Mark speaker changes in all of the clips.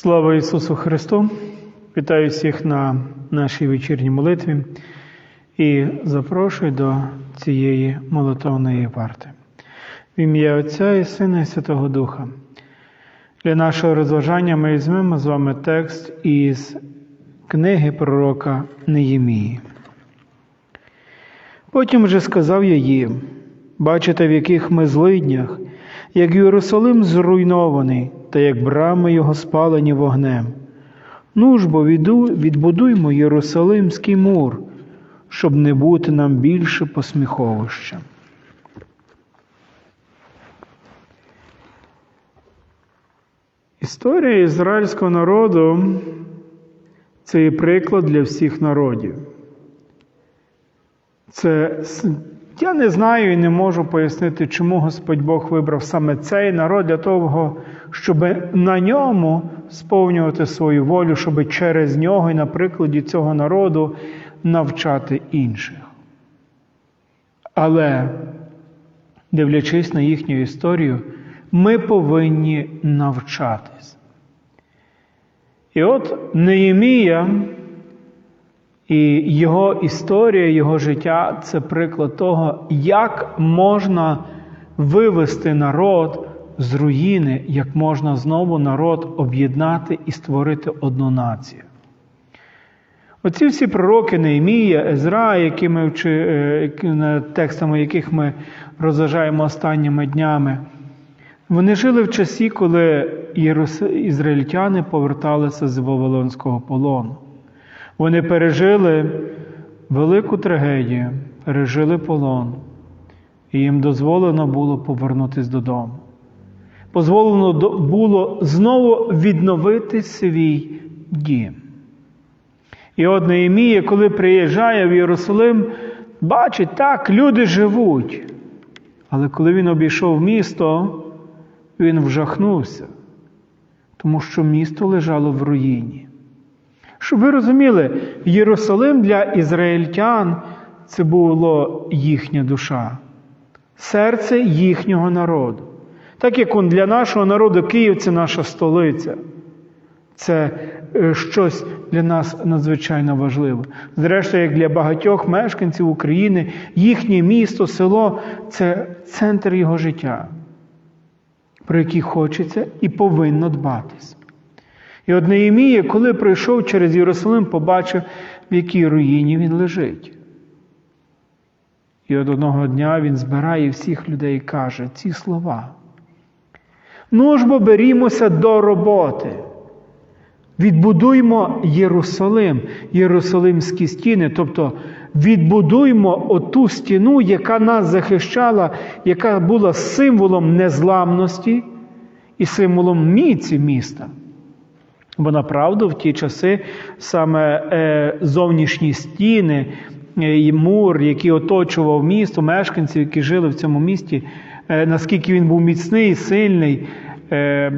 Speaker 1: Слава Ісусу Христу! Вітаю всіх на нашій вечірній молитві і запрошую до цієї молитовної варти. В ім'я Отця і Сина і Святого Духа. Для нашого розважання ми візьмемо з вами текст із книги пророка Неємії. Потім вже сказав я їм, бачите, в яких ми злиднях, як Єрусалим зруйнований, та як брами його спалені вогнем. Ну ж бо відбудуймо Єрусалимський мур, щоб не бути нам більше посміховищем. Історія ізраїльського народу це є приклад для всіх народів. Це я не знаю і не можу пояснити, чому Господь Бог вибрав саме цей народ для того, щоб на ньому сповнювати свою волю, щоб через нього і на прикладі цього народу навчати інших. Але, дивлячись на їхню історію, ми повинні навчатись. І от Неємія і його історія, його життя це приклад того, як можна вивести народ з руїни, як можна знову народ об'єднати і створити одну націю. Оці всі пророки Неємія, Езра, які ми вчи, текстами яких ми розважаємо останніми днями, вони жили в часі, коли ізраїльтяни поверталися з Вавилонського полону. Вони пережили велику трагедію, пережили полон, і їм дозволено було повернутися додому. Дозволено було знову відновити свій дім. І от Неємія, коли приїжджає в Єрусалим, бачить, так, люди живуть. Але коли він обійшов місто, він вжахнувся, тому що місто лежало в руїні. Щоб ви розуміли, Єрусалим для ізраїльтян це було їхня душа, серце їхнього народу. Так як для нашого народу Київ це наша столиця. Це щось для нас надзвичайно важливе. Зрештою, як для багатьох мешканців України, їхнє місто, село це центр його життя, про який хочеться і повинно дбатись. І от Неємія, коли пройшов через Єрусалим, побачив, в якій руїні він лежить. І от одного дня він збирає всіх людей і каже ці слова. Ну ж бо берімося до роботи. Відбудуймо Єрусалим, Єрусалимські стіни, тобто відбудуймо оту стіну, яка нас захищала, яка була символом незламності і символом міці міста. Бо направду в ті часи саме е, зовнішні стіни е, і мур, який оточував місто, мешканців, які жили в цьому місті, наскільки він був міцний, сильний, е,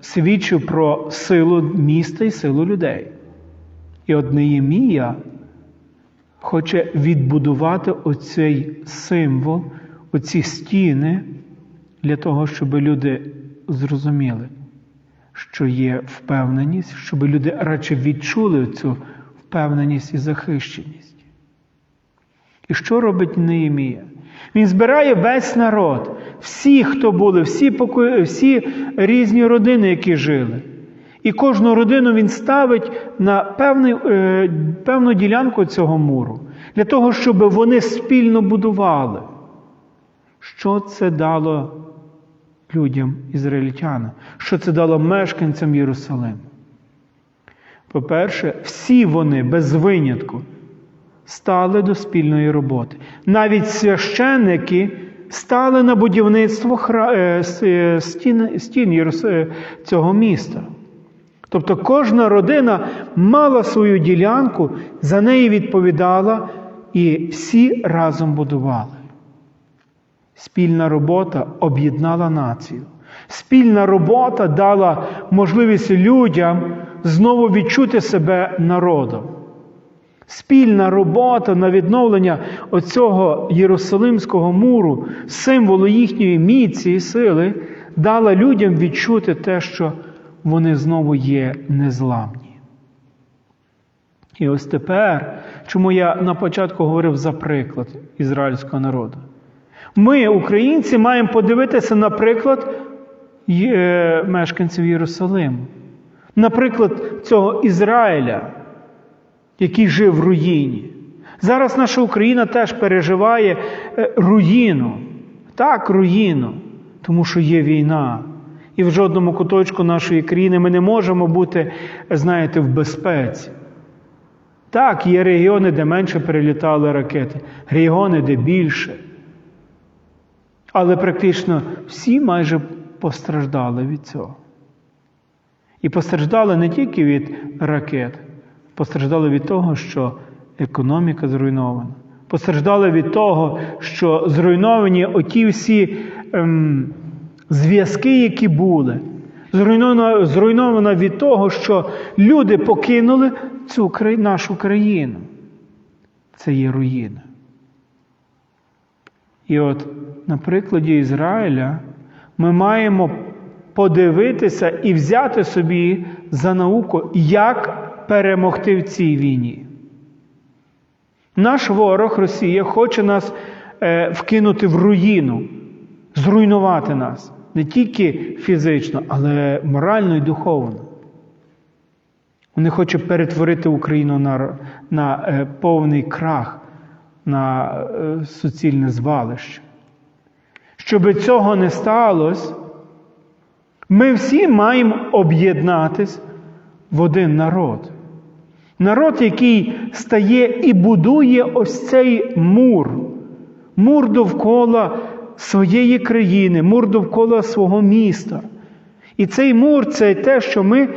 Speaker 1: свідчив про силу міста і силу людей. І от Неємія хоче відбудувати оцей символ, оці стіни для того, щоб люди зрозуміли що є впевненість, щоб люди радше відчули цю впевненість і захищеність. І що робить Неємія? Він збирає весь народ, всі, хто були, всі покої, всі різні родини, які жили. І кожну родину він ставить на певний, е, певну ділянку цього муру, для того, щоб вони спільно будували. Що це дало людям ізраїльтянам, що це дало мешканцям Єрусалиму. По-перше, всі вони без винятку стали до спільної роботи. Навіть священники стали на будівництво е, е, стін, стін е, цього міста. Тобто кожна родина мала свою ділянку, за неї відповідала, і всі разом будували. Спільна робота об'єднала націю. Спільна робота дала можливість людям знову відчути себе народом. Спільна робота на відновлення оцього Єрусалимського муру, символу їхньої міці і сили, дала людям відчути те, що вони знову є незламні. І ось тепер, чому я на початку говорив за приклад ізраїльського народу. Ми, українці, маємо подивитися на приклад е, мешканців Єрусалиму. Наприклад, цього Ізраїля, який жив в руїні. Зараз наша Україна теж переживає е, руїну. Так, руїну, тому що є війна. І в жодному куточку нашої країни ми не можемо бути, знаєте, в безпеці. Так, є регіони, де менше перелітали ракети, регіони, де більше. Але практично всі майже постраждали від цього. І постраждали не тільки від ракет, постраждали від того, що економіка зруйнована. Постраждали від того, що зруйновані оті всі ем, зв'язки, які були. Зруйнована, зруйнована від того, що люди покинули цю нашу країну. Це є руїна. І от на прикладі Ізраїля ми маємо подивитися і взяти собі за науку, як перемогти в цій війні. Наш ворог Росія хоче нас е, вкинути в руїну, зруйнувати нас не тільки фізично, але морально і духовно. Вони хочуть перетворити Україну на на е, повний крах, на е, суцільне звалище. Щоб цього не сталося, ми всі маємо об'єднатись в один народ. Народ, який стає і будує ось цей мур, мур довкола своєї країни, мур довкола свого міста. І цей мур це те, що ми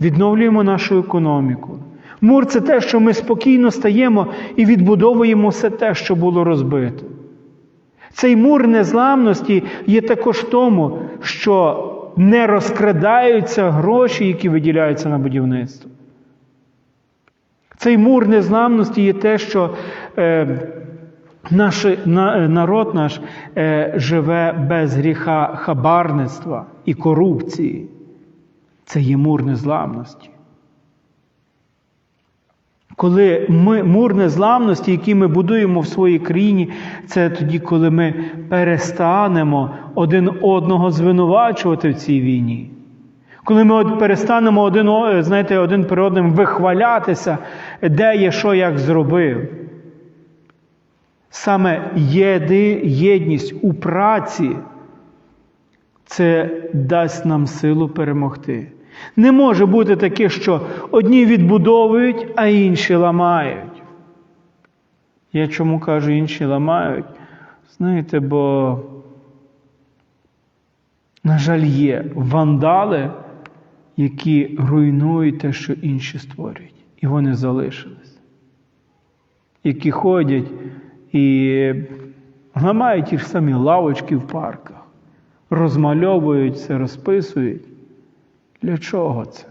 Speaker 1: відновлюємо нашу економіку. Мур це те, що ми спокійно стаємо і відбудовуємо все те, що було розбито. Цей мур незламності є також в тому, що не розкрадаються гроші, які виділяються на будівництво. Цей мур незламності є те, що е, наш, на, народ наш е, живе без гріха хабарництва і корупції. Це є мур незламності. Коли ми мур незламності, який ми будуємо в своїй країні, це тоді, коли ми перестанемо один одного звинувачувати в цій війні. Коли ми перестанемо один знаєте, один перед одним вихвалятися, де є що як зробив. Саме єди, єдність у праці це дасть нам силу перемогти. Не може бути таке, що одні відбудовують, а інші ламають. Я чому кажу, інші ламають? Знаєте, бо, на жаль, є вандали, які руйнують те, що інші створюють. І вони залишились. Які ходять і ламають ті ж самі лавочки в парках, розмальовуються, розписують. Для чого це?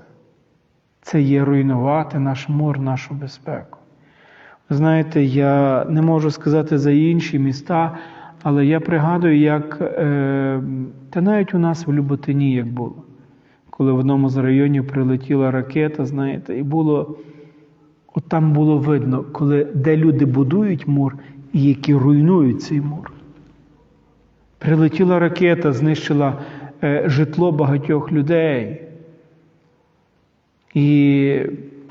Speaker 1: Це є руйнувати наш мор, нашу безпеку. Ви знаєте, я не можу сказати за інші міста, але я пригадую, як е, та навіть у нас в Люботині як було, коли в одному з районів прилетіла ракета, знаєте, і було, от там було видно, коли, де люди будують мур і які руйнують цей мур. Прилетіла ракета, знищила е, житло багатьох людей. І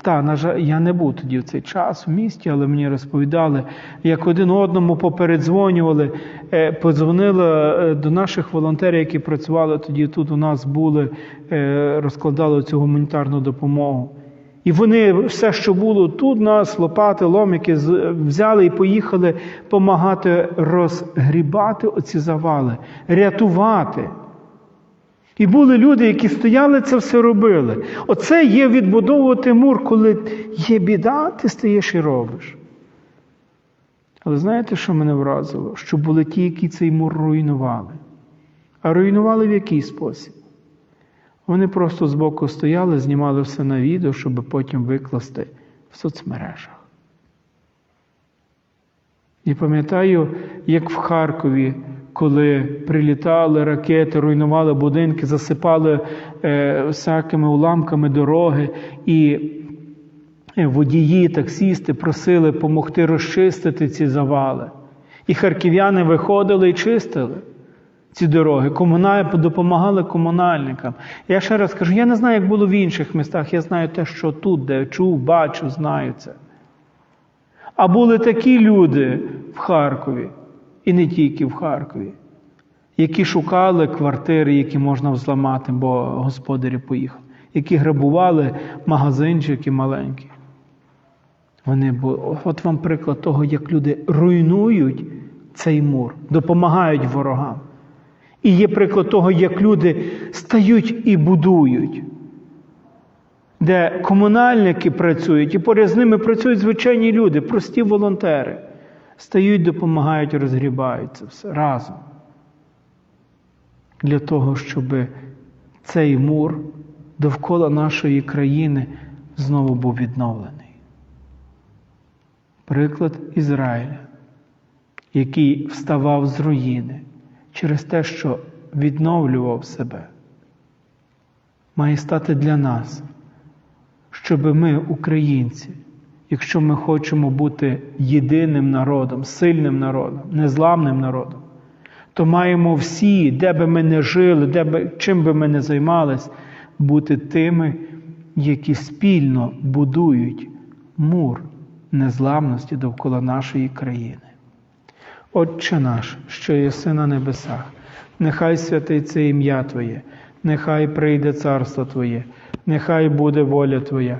Speaker 1: та, на жаль, я не був тоді в цей час в місті, але мені розповідали, як один одному попередзвонювали, е, подзвонили е, до наших волонтерів, які працювали тоді тут у нас були, е, розкладали цю гуманітарну допомогу. І вони все, що було тут, нас, лопати, ломики, взяли і поїхали допомагати розгрібати оці завали, рятувати. І були люди, які стояли, це все робили. Оце є відбудовувати мур, коли є біда, ти стаєш і робиш. Але знаєте, що мене вразило? Що були ті, які цей мур руйнували. А руйнували в який спосіб? Вони просто збоку стояли, знімали все на відео, щоб потім викласти в соцмережах. І пам'ятаю, як в Харкові коли прилітали ракети, руйнували будинки, засипали е, всякими уламками дороги, і е, водії, таксісти просили допомогти розчистити ці завали. І харків'яни виходили і чистили ці дороги, комунальні допомагали комунальникам. Я ще раз кажу, я не знаю, як було в інших містах, я знаю те, що тут, де чув, бачу, знаю це. А були такі люди в Харкові, і не тільки в Харкові, які шукали квартири, які можна взламати, бо господарі поїхали, які грабували магазинчики маленькі. Вони були, От вам приклад того, як люди руйнують цей мур, допомагають ворогам. І є приклад того, як люди стають і будують, де комунальники працюють, і поряд з ними працюють звичайні люди, прості волонтери. Стають, допомагають, розгрібають це все разом. Для того, щоб цей мур довкола нашої країни знову був відновлений. Приклад Ізраїля, який вставав з руїни через те, що відновлював себе, має стати для нас, щоб ми, українці, якщо ми хочемо бути єдиним народом, сильним народом, незламним народом, то маємо всі, де би ми не жили, де би, чим би ми не займались, бути тими, які спільно будують мур незламності довкола нашої країни. Отче наш, що єси на небесах, нехай святиться ім'я Твоє, нехай прийде царство Твоє, нехай буде воля Твоя,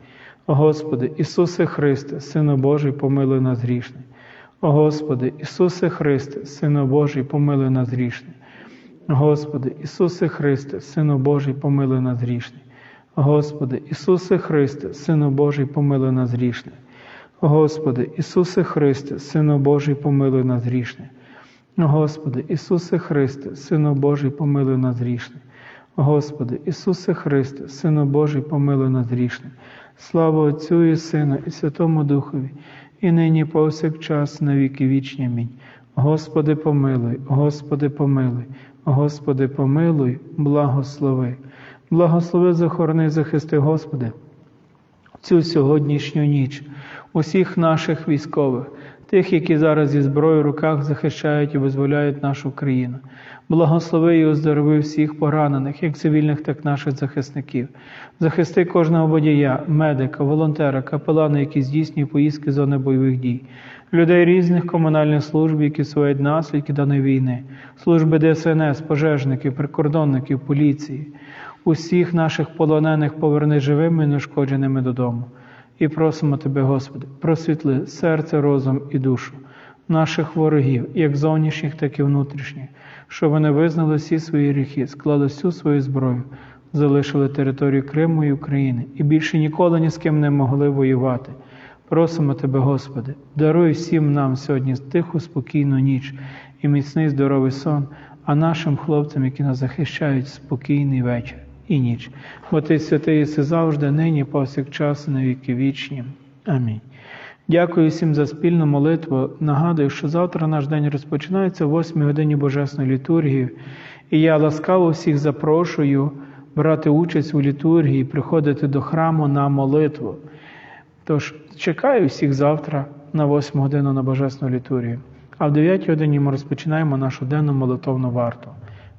Speaker 1: Господи, Ісусе Христе, Сину Божий, помилуй нас грішних. Господи, Ісусе Христе, Сину Божий, помилуй нас грішних. Господи, Ісусе Христе, Сину Божий, помилуй нас грішних. Господи, Ісусе Христе, Сину Божий, помилуй нас грішних. Господи, Ісусе Христе, Сину Божий, помилуй нас грішних. Господи, Ісусе Христе, Сину Божий, помилуй нас грішних. Господи, Ісусе Христе, Сину Божий, помилуй нас грішних. Слава Отцю і Сину, і Святому Духові, і нині повсякчас, на віки вічні. Амінь. Господи, помилуй, Господи, помилуй, Господи, помилуй, благослови. Благослови, захорони, захисти, Господи, цю сьогоднішню ніч, усіх наших військових, тих, які зараз зі зброєю в руках захищають і визволяють нашу країну. Благослови і оздорови всіх поранених, як цивільних, так і наших захисників. Захисти кожного водія, медика, волонтера, капелана, які здійснюють поїздки з зони бойових дій, людей різних комунальних служб, які своють наслідки даної війни, служби ДСНС, пожежників, прикордонників, поліції, усіх наших полонених поверни живими і нешкодженими додому. І просимо Тебе, Господи, просвітли серце, розум і душу наших ворогів, як зовнішніх, так і внутрішніх, щоб вони визнали всі свої гріхи, склали всю свою зброю, залишили територію Криму і України і більше ніколи ні з ким не могли воювати. Просимо Тебе, Господи, даруй всім нам сьогодні тиху, спокійну ніч і міцний здоровий сон, а нашим хлопцям, які нас захищають, спокійний вечір і ніч. Бо Ти святий єси завжди, нині, повсякчас, на віки вічні. Амінь. Дякую всім за спільну молитву. Нагадую, що завтра наш день розпочинається о 8 годині Божесної літургії, і я ласкаво всіх запрошую брати участь у літургії, приходити до храму на молитву. Тож чекаю всіх завтра на 8 годину на Божесну літургію. А в 9 годині ми розпочинаємо нашу денну молитовну варту.